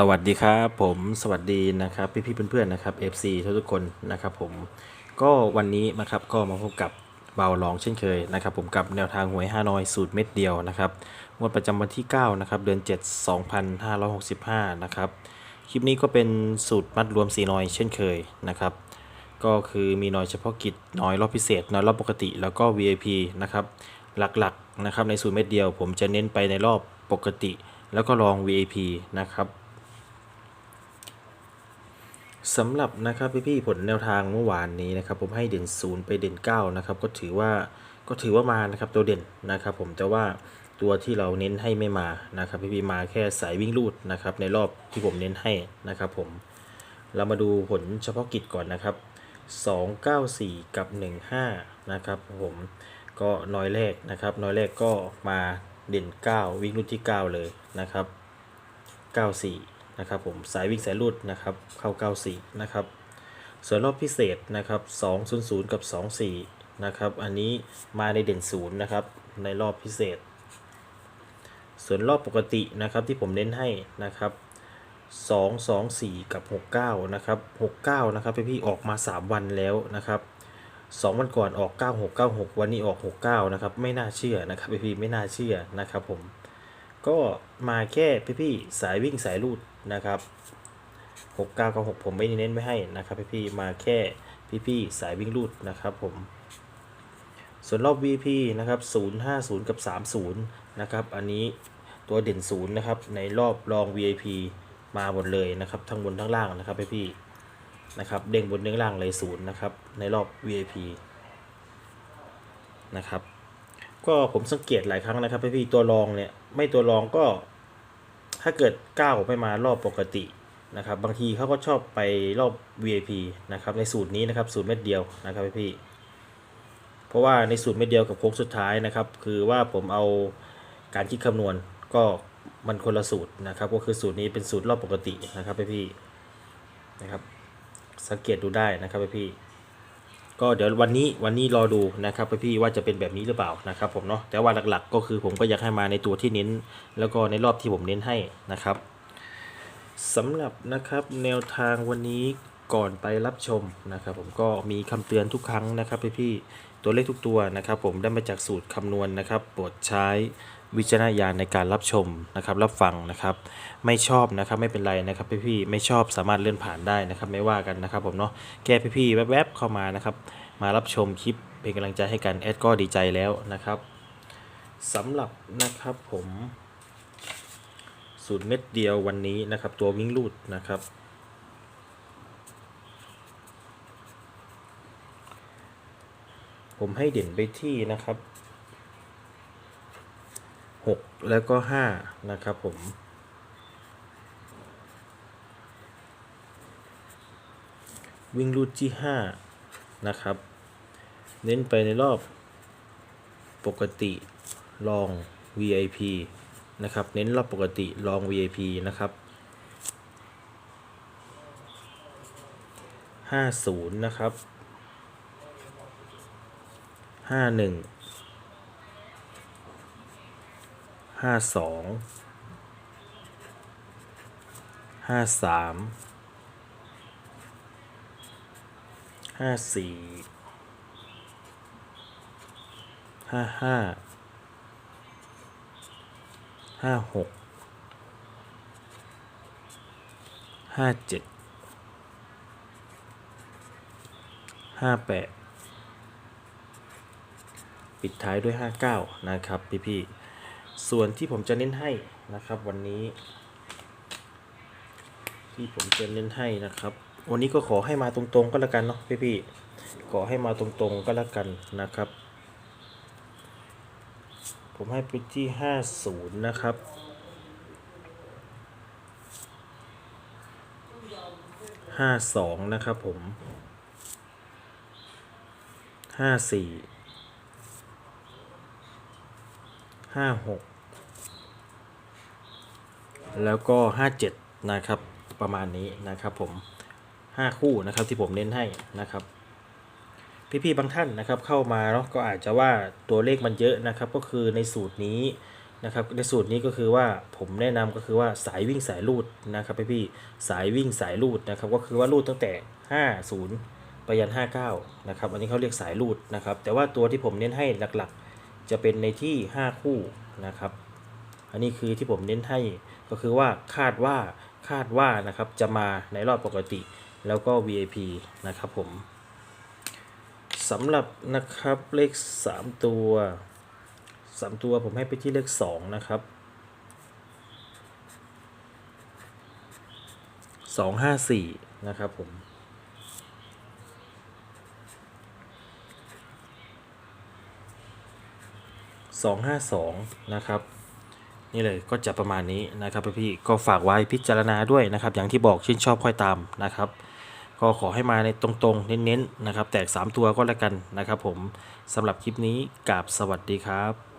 สวัสดีครับผมสวัสดีนะครับพี่ๆเพื่อนๆนะครับ FC ทุกๆคนนะครับผมก็วันนี้นะครับก็มาพบกับเบาลองเช่นเคยนะครับ ผมกับแนวทางหวยฮานอยสูตรเม็ดเดียวนะครับงวดประจำวันที่9นะครับเดือน 7 2565นะครับคลิปนี้ก็เป็นสูตรมัดรวมสีนอยเช่นเคยนะครับ ก็คือมีนอยเฉพาะกิจน้อยรอบพิเศษน้อยรอบปกติแล้วก็ VIP นะครับหลักๆนะครับในสูตรเม็ดเดียว ผมจะเน้นไปในรอบปกติ แล้วก็ลอง VIP นะครับ สำหรับนะครับพี่ๆผลแนวทางเมื่อวานนี้นะครับผมให้เด่นศูนย์ไปเด่น9นะครับก็ถือว่าก็ถือว่ามานะครับตัวเด่นนะครับผมแต่ว่าตัวที่เราเน้นให้ไม่มานะครับพี่ๆมาแค่สายวิ่งลูดนะครับในรอบที่ผมเน้นให้นะครับผมเรามาดูผลเฉพาะกิจก่อนนะครับ 294 กับ 15นะครับผมก็น้อยแรกนะครับน้อยแรกก็มาเด่น 9 วิ่งลูดที่ 9 เลยนะครับ 94 นะครับผมสายวิ่งสายรูดนะครับเข้า 94 นะครับ ส่วนรอบพิเศษนะครับ 200 กับ 24 นะครับ อันนี้มาในเด่นศูนย์นะครับในรอบพิเศษ ส่วนรอบปกตินะครับที่ผมเน้นให้นะครับ 2 2 4 กับ 69 นะครับ 69 นะครับพี่ๆออกมา 3 วันแล้วนะครับ2วันก่อนออก 9696 วันนี้ออก 69 นะครับ ไม่น่าเชื่อนะครับพี่ๆไม่น่าเชื่อนะครับผม ก็มาแค่พี่ๆสายวิ่งสายรูดนะครับ 6 9กับ6ผมไม่ได้เน้นไม่ให้นะครับพี่ๆมาแค่พี่ๆสายวิ่งรูดนะครับผมส่วนรอบ VP นะครับ 050 กับ 30 นะครับ อันนี้ตัวเด่น 0 นะครับ ในรอบรอง VIP มาหมดเลยนะครับ ทั้งบนทั้งล่างนะครับพี่ๆนะครับ เด้งบนเด้งล่างเลย 0 นะครับ ในรอบ VIP นะครับ ก็ผมสังเกตหลายครั้งนะครับพี่ๆตัวรองเนี่ย ไม่ตัวรองก็ ถ้าเกิดก้าวไม่มารอบปกตินะครับ บางทีเขาก็ชอบไปรอบ VIP นะครับ ในสูตรนี้นะครับ สูตรเม็ดเดียวนะครับพี่ เพราะว่าในสูตรเม็ดเดียวกับโค้งสุดท้ายนะครับ คือว่าผมเอาการคิดคำนวณก็มันคนละสูตรนะครับ ก็คือสูตรนี้เป็นสูตรรอบปกตินะครับพี่นะครับ สังเกตดูได้นะครับพี่ ก็เดี๋ยววันนี้วันนี้รอดูนะครับพี่ว่าจะเป็นแบบนี้หรือเปล่านะครับผมเนาะแต่ว่าหลักๆ ก็คือผมก็อยากให้มาในตัวที่เน้น แล้วก็ในรอบที่ผมเน้นให้นะครับสำหรับนะครับแนวทางวันนี้ ก่อนไปรับชมนะครับ ผมก็มีคำเตือนทุกครั้งนะครับพี่ๆตัวเลขทุกตัวนะครับ ผมได้มาจากสูตรคำนวณนะครับโปรดใช้วิจารณญาณในการรับชมนะครับรับฟังนะครับ ไม่ชอบนะครับไม่เป็นไรนะครับพี่ๆไม่ชอบสามารถเลื่อนผ่านได้นะครับ ไม่ว่ากันนะครับ ผมเนาะแก้พี่ๆแวบๆเข้ามานะครับ มารับชมคลิปเป็นกำลังใจให้กันแอดก็ดีใจแล้วนะครับสำหรับนะครับผมสูตรเม็ดเดียววันนี้นะครับ ตัววิ่งลูดนะครับ ผมให้เด่นไปที่นะครับหกแล้วก็ห้านะครับผม วิ่งรูดที่ห้านะครับ เน้นไปในรอบปกติลอง VIP นะครับ เน้นรอบปกติลอง VIP นะครับ 50 นะครับ ห้าหนึ่งห้าสองห้าสามห้าสี่ห้าห้าห้าหกห้าเจ็ดห้าแปด ปิดท้ายด้วยห้าเก้านะครับพี่ๆส่วนที่ผมจะเน้นให้นะครับวันนี้ ที่ผมจะเน้นให้นะครับ วันนี้ก็ขอให้มาตรงๆก็แล้วกันเนาะพี่ๆขอให้มาตรงๆก็แล้วกันนะครับ ผมให้ไปที่ห้าศูนย์นะครับห้าสองนะครับผมห้าสี่ ห้าหกแล้วก็ห้าเจ็ดนะครับประมาณนี้นะครับผม5คู่นะครับที่ผมเน้นให้นะครับ พี่ๆบางท่านนะครับเข้ามาเนาะก็อาจจะว่าตัวเลขมันเยอะนะครับก็คือในสูตรนี้นะครับในสูตรนี้ก็คือว่าผมแนะนำก็คือว่าสายวิ่งสายรูดนะครับพี่ๆสายวิ่งสายรูดนะครับก็คือว่ารูดตั้งแต่ 50 ไปยัน 59 นะครับอันนี้เขาเรียกสายรูดนะครับแต่ว่าตัวที่ผมเน้นให้หลักๆ จะเป็นในที่ 5 คู่นะครับ อันนี้คือที่ผมเน้นให้ก็คือว่าคาดว่าคาดว่านะครับจะมาในรอบปกติแล้วก็ VIP นะครับผมสำหรับนะครับเลข 3 ตัว 3 ตัวผมให้ไปที่เลข 2 นะครับ 254 นะครับผม 252 นะครับ นี่เลยก็จะประมาณนี้นะครับพี่ก็ฝากไว้พิจารณาด้วยนะครับ อย่างที่บอกชื่นชอบค่อยตามนะครับก็ขอให้มาในตรงๆ เน้นๆนะครับ แตก 3 ตัวก็แล้วกันนะครับผมสำหรับคลิปนี้กราบสวัสดีครับ